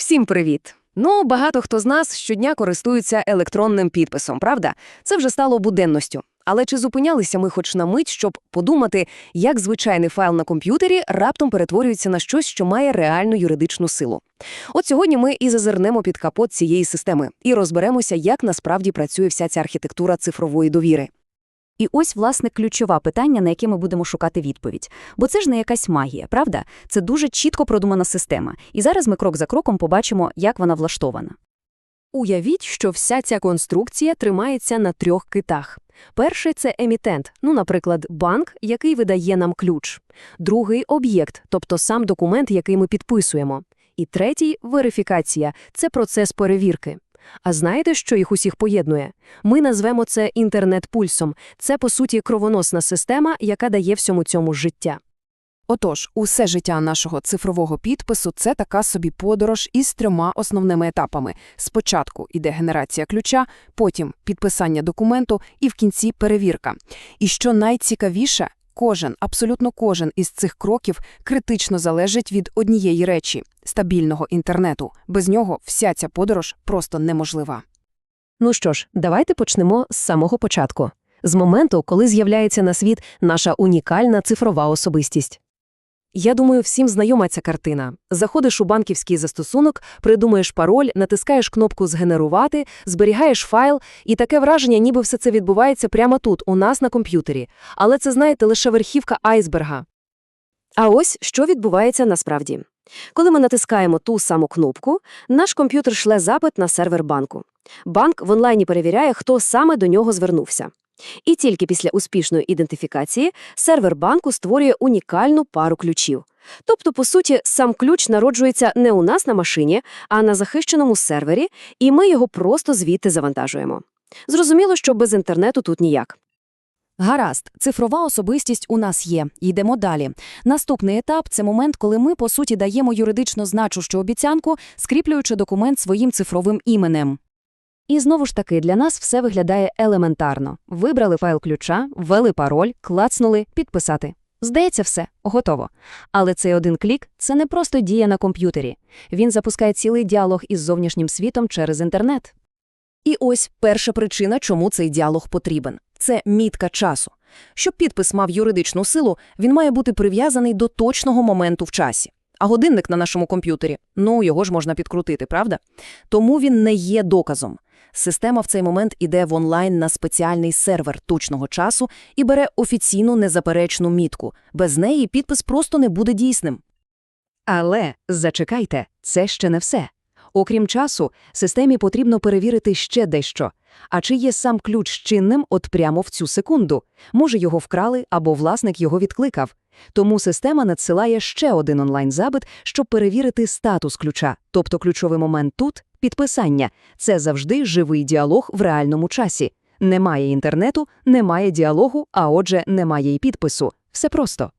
Всім привіт! Ну, багато хто з нас щодня користується електронним підписом, правда? Це вже стало буденністю. Але чи зупинялися ми хоч на мить, щоб подумати, як звичайний файл на комп'ютері раптом перетворюється на щось, що має реальну юридичну силу? От сьогодні ми і зазирнемо під капот цієї системи і розберемося, як насправді працює вся ця архітектура цифрової довіри. І ось, власне, ключове питання, на яке ми будемо шукати відповідь. Бо це ж не якась магія, правда? Це дуже чітко продумана система. І зараз ми крок за кроком побачимо, як вона влаштована. Уявіть, що вся ця конструкція тримається на трьох китах. Перший – це емітент, ну, наприклад, банк, який видає нам ключ. Другий – об'єкт, тобто сам документ, який ми підписуємо. І третій – верифікація – це процес перевірки. А знаєте, що їх усіх поєднує? Ми назвемо це інтернет-пульсом. Це, по суті, кровоносна система, яка дає всьому цьому життя. Отож, усе життя нашого цифрового підпису – це така собі подорож із трьома основними етапами. Спочатку йде генерація ключа, потім підписання документу і в кінці перевірка. І що найцікавіше, кожен, абсолютно кожен із цих кроків критично залежить від однієї речі – стабільного інтернету. Без нього вся ця подорож просто неможлива. Ну що ж, давайте почнемо з самого початку. З моменту, коли з'являється на світ наша унікальна цифрова особистість. Я думаю, всім знайома ця картина. Заходиш у банківський застосунок, придумаєш пароль, натискаєш кнопку «Згенерувати», зберігаєш файл, і таке враження, ніби все це відбувається прямо тут, у нас на комп'ютері. Але це, знаєте, лише верхівка айсберга. А ось що відбувається насправді. Коли ми натискаємо ту саму кнопку, наш комп'ютер шле запит на сервер банку. Банк в онлайні перевіряє, хто саме до нього звернувся. І тільки після успішної ідентифікації сервер банку створює унікальну пару ключів. Тобто, по суті, сам ключ народжується не у нас на машині, а на захищеному сервері, і ми його просто звідти завантажуємо. Зрозуміло, що без інтернету тут ніяк. Гаразд, цифрова особистість у нас є. Йдемо далі. Наступний етап – це момент, коли ми, по суті, даємо юридично значущу обіцянку, скріплюючи документ своїм цифровим іменем. І знову ж таки, для нас все виглядає елементарно. Вибрали файл ключа, ввели пароль, клацнули «Підписати». Здається, все, готово. Але цей один клік – це не просто дія на комп'ютері. Він запускає цілий діалог із зовнішнім світом через інтернет. І ось перша причина, чому цей діалог потрібен – це мітка часу. Щоб підпис мав юридичну силу, він має бути прив'язаний до точного моменту в часі. А годинник на нашому комп'ютері, ну, його ж можна підкрутити, правда? Тому він не є доказом. Система в цей момент іде в онлайн на спеціальний сервер точного часу і бере офіційну незаперечну мітку. Без неї підпис просто не буде дійсним. Але зачекайте, це ще не все. Окрім часу, системі потрібно перевірити ще дещо. А чи є сам ключ чинним от прямо в цю секунду? Може, його вкрали або власник його відкликав. Тому система надсилає ще один онлайн-запит, щоб перевірити статус ключа, тобто ключовий момент тут – підписання. Це завжди живий діалог в реальному часі. Немає інтернету, немає діалогу, а отже, немає й підпису. Все просто.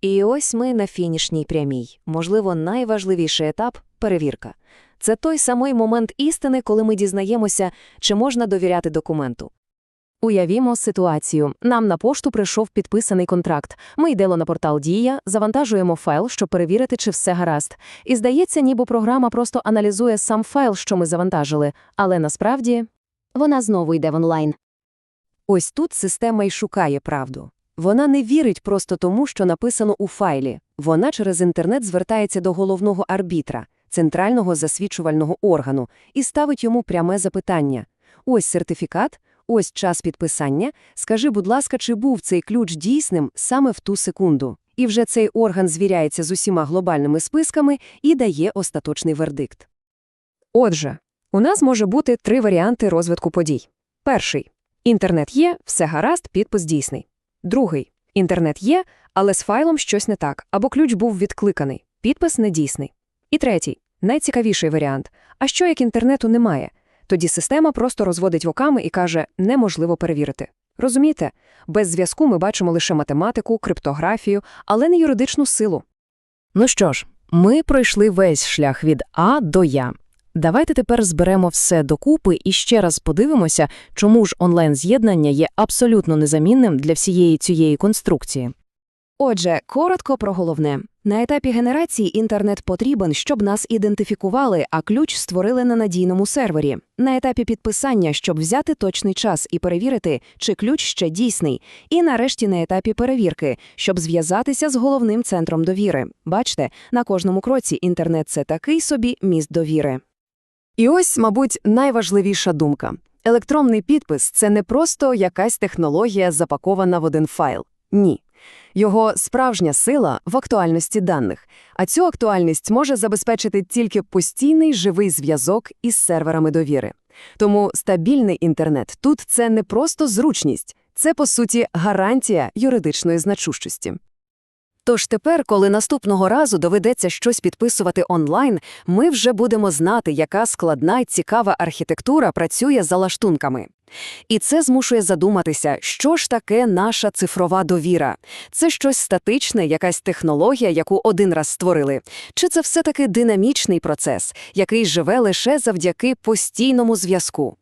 І ось ми на фінішній прямій. Можливо, найважливіший етап – перевірка. Це той самий момент істини, коли ми дізнаємося, чи можна довіряти документу. Уявімо ситуацію. Нам на пошту прийшов підписаний контракт. Ми йдемо на портал Дія, завантажуємо файл, щоб перевірити, чи все гаразд. І здається, ніби програма просто аналізує сам файл, що ми завантажили, але насправді вона знову йде в онлайн. Ось тут система й шукає правду. Вона не вірить просто тому, що написано у файлі. Вона через інтернет звертається до головного арбітра, центрального засвідчувального органу, і ставить йому пряме запитання. Ось сертифікат, ось час підписання. Скажи, будь ласка, чи був цей ключ дійсним саме в ту секунду? І вже цей орган звіряється з усіма глобальними списками і дає остаточний вердикт. Отже, у нас може бути три варіанти розвитку подій. Перший – інтернет є, все гаразд, підпис дійсний. Другий – інтернет є, але з файлом щось не так, або ключ був відкликаний, підпис недійсний. І третій – найцікавіший варіант. А що як інтернету немає? Тоді система просто розводить воками і каже, неможливо перевірити. Розумієте? Без зв'язку ми бачимо лише математику, криптографію, але не юридичну силу. Ну що ж, ми пройшли весь шлях від А до Я. Давайте тепер зберемо все докупи і ще раз подивимося, чому ж онлайн-з'єднання є абсолютно незамінним для всієї цієї конструкції. Отже, коротко про головне. На етапі генерації інтернет потрібен, щоб нас ідентифікували, а ключ створили на надійному сервері. На етапі підписання, щоб взяти точний час і перевірити, чи ключ ще дійсний. І нарешті на етапі перевірки, щоб зв'язатися з головним центром довіри. Бачте, на кожному кроці інтернет – це такий собі міст довіри. І ось, мабуть, найважливіша думка. Електронний підпис – це не просто якась технологія, запакована в один файл. Ні. Його справжня сила в актуальності даних, а цю актуальність може забезпечити тільки постійний живий зв'язок із серверами довіри. Тому стабільний інтернет тут – це не просто зручність, це, по суті, гарантія юридичної значущості. Тож тепер, коли наступного разу доведеться щось підписувати онлайн, ми вже будемо знати, яка складна й цікава архітектура працює за лаштунками. І це змушує задуматися, що ж таке наша цифрова довіра. Це щось статичне, якась технологія, яку один раз створили? Чи це все-таки динамічний процес, який живе лише завдяки постійному зв'язку?